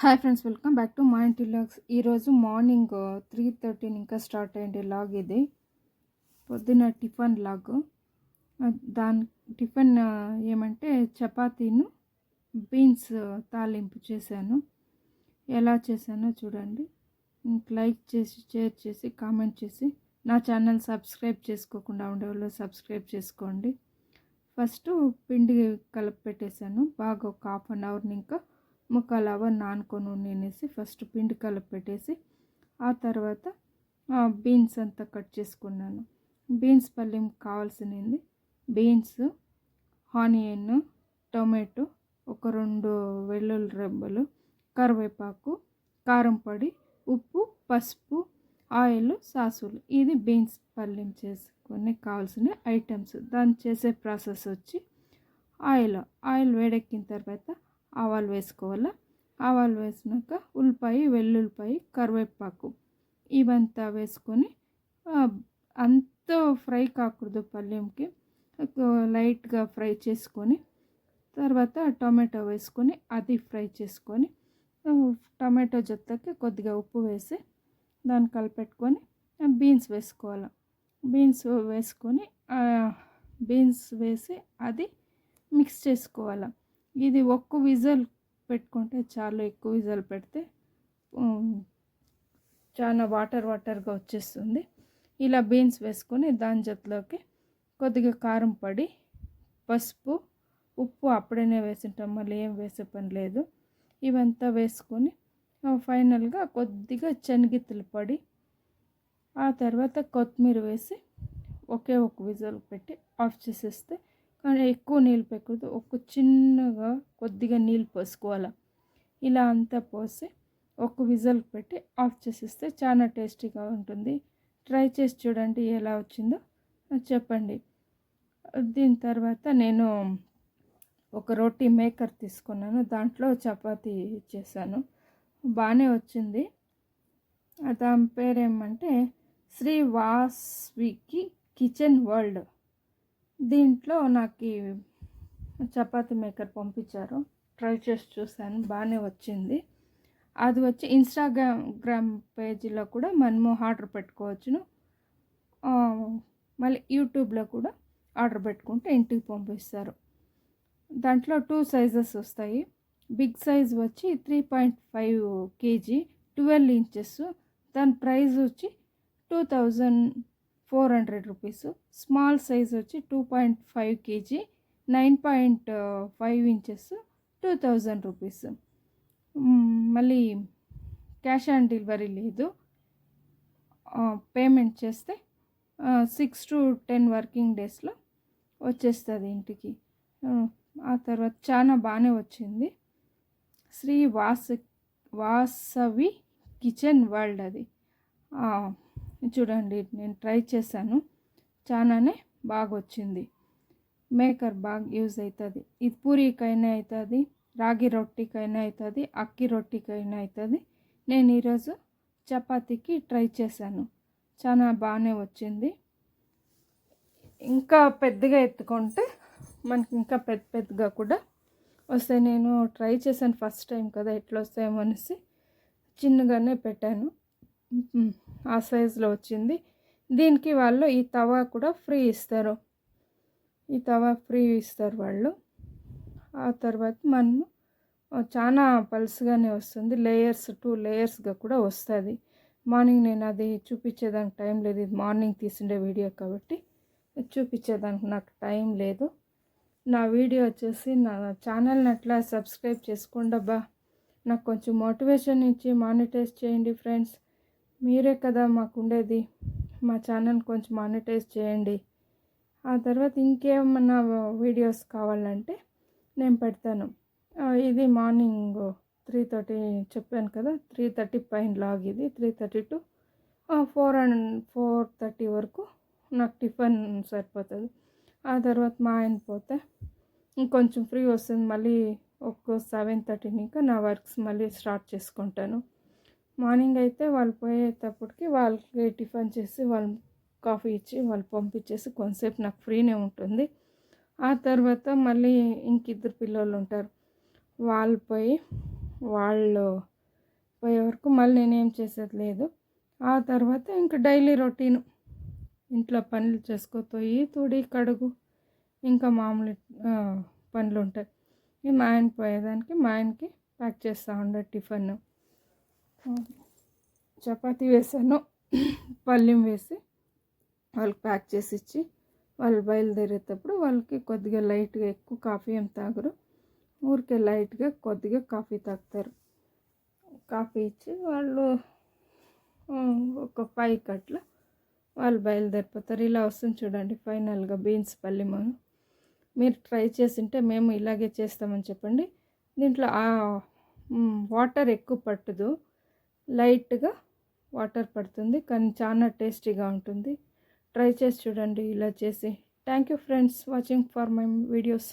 Hi friends welcome back to మా ఇంటి vlogs ఈరోజు మార్నింగ్ త్రీ థర్టీన్ ఇంకా స్టార్ట్ అయ్యింది లాగ్ ఇది. పొద్దున టిఫిన్ లాగ్. దాని టిఫిన్ ఏమంటే చపాతీను బీన్స్ తాలింపు చేశాను. ఎలా చేశానో చూడండి. లైక్ చేసి షేర్ చేసి కామెంట్ చేసి నా ఛానల్ సబ్స్క్రైబ్ చేసుకోకుండా ఉండేవాళ్ళు సబ్స్క్రైబ్ చేసుకోండి. ఫస్ట్ పిండి కలిపి పెట్టేశాను. బాగా ఒక హాఫ్ అన్ అవర్ని ఇంకా ముక్కలు అవర్ నానుకొని నేనేసి ఫస్ట్ పిండి కలిపి పెట్టేసి ఆ తర్వాత బీన్స్ అంతా కట్ చేసుకున్నాను. బీన్స్ పల్లెం కావాల్సినది. బీన్స్ ఆనియన్ టొమాటో ఒక రెండు వెల్లుల్లి రెబ్బలు కరివేపాకు కారం పొడి ఉప్పు పసుపు ఆయిల్ సాసులు. ఇది బీన్స్ పల్లెం చేసుకొని కావాల్సిన ఐటమ్స్ దాన్ని చేసే ప్రాసెస్ వచ్చి ఆయిల్. ఆయిల్ వేడెక్కిన తర్వాత ఆవాలు వేసుకోవాలా? ఆవాలు వేసినాక ఉల్లిపాయ వెల్లుల్లిపాయ కరివేపాకు ఇవంతా వేసుకొని అంత ఫ్రై కాకూడదు పల్లెంకి లైట్గా ఫ్రై చేసుకొని తర్వాత టొమాటో వేసుకొని అది ఫ్రై చేసుకొని టమాటో జొత్తకి కొద్దిగా ఉప్పు వేసి దాన్ని కలిపెట్టుకొని బీన్స్ వేసుకోవాలి? బీన్స్ వేసుకొని బీన్స్ వేసి అది మిక్స్ చేసుకోవాలి? ఇది ఒక్క విజల్ పెట్టుకుంటే చాలా ఎక్కువ విజల్ పెడితే చాలా వాటర్ వాటర్గా వచ్చేస్తుంది. ఇలా బీన్స్ వేసుకొని దాని జతలోకి కొద్దిగా కారం పడి పసుపు ఉప్పు అప్పుడనే వేసింటాం మళ్ళీ ఏం వేసే పని లేదు. ఇవంతా వేసుకొని ఫైనల్గా కొద్దిగా శనగిత్తుల పడి ఆ తర్వాత కొత్తిమీర వేసి ఒకే ఒక విజల్ పెట్టి ఆఫ్ చేసేస్తే కానీ ఎక్కువ నీళ్ళు పెట్టకూడదు. ఒక చిన్నగా కొద్దిగా నీళ్ళు పోసుకోవాలి? ఇలా అంతా పోసి ఒక విజల్ పెట్టి ఆఫ్ చేసేస్తే చాలా టేస్టీగా ఉంటుంది. ట్రై చేసి చూడండి ఎలా వచ్చిందో. చెప్పండి. దీని తర్వాత నేను ఒక రోటీ మేకర్ తీసుకున్నాను. దాంట్లో చపాతీ చేశాను. బాగానే వచ్చింది. దాని పేరేమంటే శ్రీ వాస్వికి కిచెన్ వరల్డ్. దీంట్లో నాకు చపాతి మేకర్ పంపించారు. ట్రై చేసి చూశాను. బాగానే వచ్చింది. అది వచ్చి ఇన్స్టాగ్రామ్ గ్రామ్ పేజీలో కూడా మనము ఆర్డర్ పెట్టుకోవచ్చును. మళ్ళీ యూట్యూబ్లో కూడా ఆర్డర్ పెట్టుకుంటే ఇంటికి పంపిస్తారు. దాంట్లో టూ సైజెస్ వస్తాయి. బిగ్ సైజ్ వచ్చి three point five KG twelve inches దాని ప్రైస్ వచ్చి two thousand four hundred rupees. Small size వచ్చి two point five KG nine point five inches two thousand rupees. మళ్ళీ క్యాష్ ఆన్ డెలివరీ లేదు. Payment చేస్తే six to ten working డేస్లో వచ్చేస్తుంది ఇంటికి. ఆ, తర్వాత చాలా బాగానే వచ్చింది. శ్రీ వాస వాసవి కిచెన్ వరల్డ్ అది. చూడండి నేను ట్రై చేశాను. చాలానే బాగా వచ్చింది మేకర్ బాగా యూజ్ అవుతుంది ఇది పూరీకైనా అవుతుంది రాగి రొట్టికైనా అవుతుంది అక్కి రొట్టికైనా అవుతుంది నేను ఈరోజు చపాతీకి ట్రై చేశాను. చాలా బాగానే వచ్చింది. ఇంకా పెద్దగా ఎత్తుకుంటే మనకి ఇంకా పెద్ద పెద్దగా కూడా వస్తాయి. నేను ట్రై చేశాను ఫస్ట్ టైం కదా ఎట్లా వస్తాయేమో అనేసి చిన్నగానే పెట్టాను. ఆ సైజులో వచ్చింది. దీనికి వాళ్ళు ఈ తవా కూడా ఫ్రీ ఇస్తారు. ఈ తవా ఫ్రీ ఇస్తారు వాళ్ళు. ఆ తర్వాత మనము చాలా పల్స్గానే వస్తుంది. లేయర్స్ టూ లేయర్స్గా కూడా వస్తుంది. మార్నింగ్ నేను అది చూపించేదానికి టైం లేదు. ఇది మార్నింగ్ తీసిండే వీడియో కాబట్టి చూపించేదానికి నాకు టైం లేదు. నా వీడియో వచ్చేసి నా ఛానల్ని అట్లా సబ్స్క్రైబ్ చేసుకోండి నాకు కొంచెం మోటివేషన్ ఇచ్చి మానిటైజ్ చేయండి ఫ్రెండ్స్. మీరే కదా మాకు ఉండేది మా ఛానల్ కొంచెం మానిటైజ్ చేయండి. ఆ తర్వాత ఇంకేమన్నా వీడియోస్ కావాలంటే నేను పెడతాను. ఇది మార్నింగ్ త్రీ థర్టీ చెప్పాను కదా త్రీ థర్టీ పైన లాగ్ ఇది three thirty to four and four thirty వరకు నాకు టిఫిన్ సరిపోతుంది. ఆ తర్వాత మా ఆయన పోతే ఇంకొంచెం ఫ్రీ వస్తుంది మళ్ళీ ఒక్కో సెవెన్ థర్టీని ఇంకా నా వర్క్స్ మళ్ళీ స్టార్ట్ చేసుకుంటాను. మార్నింగ్ అయితే వాళ్ళు పోయేటప్పటికి వాళ్ళకి టిఫిన్ చేసి వాళ్ళు కాఫీ ఇచ్చి వాళ్ళు పంపించేసి కొంతసేపు నాకు ఫ్రీనే ఉంటుంది. ఆ తర్వాత మళ్ళీ ఇంకిద్దరు పిల్లలు ఉంటారు. వాళ్ళు పోయి వాళ్ళు పోయే వరకు మళ్ళీ నేనేం చేసేది లేదు. ఆ తర్వాత ఇంకా డైలీ రొటీన్. ఇంట్లో పనులు చేసుకోపోయి తుడి కడుగు ఇంకా మామూలు పనులు ఉంటాయి. మా ఆయన పోయేదానికి మా ఆయనకి ప్యాక్ చేస్తూ ఉండే టిఫిన్. చపాతి వేసాను. పల్లెం వేసి వాళ్ళకి ప్యాక్ చేసి ఇచ్చి వాళ్ళు బయలుదేరేటప్పుడు వాళ్ళకి కొద్దిగా లైట్గా ఎక్కువ కాఫీ ఏం తాగరు. ఊరికే లైట్గా కొద్దిగా కాఫీ తాగుతారు. కాఫీ ఇచ్చి వాళ్ళు ఒక ఫైవ్ కట్ల వాళ్ళు బయలుదేరిపోతారు. ఇలా వస్తుంది చూడండి ఫైనల్గా బీన్స్ పల్లిమను మీరు ట్రై చేసింటే మేము ఇలాగే చేస్తామని చెప్పండి. దీంట్లో వాటర్ ఎక్కువ పట్టదు. లైట్గా వాటర్ పడుతుంది. కానీ చాలా టేస్టీగా ఉంటుంది. ట్రై చేసి చూడండి. ఇలా చేసి. Thank you friends watching for my videos.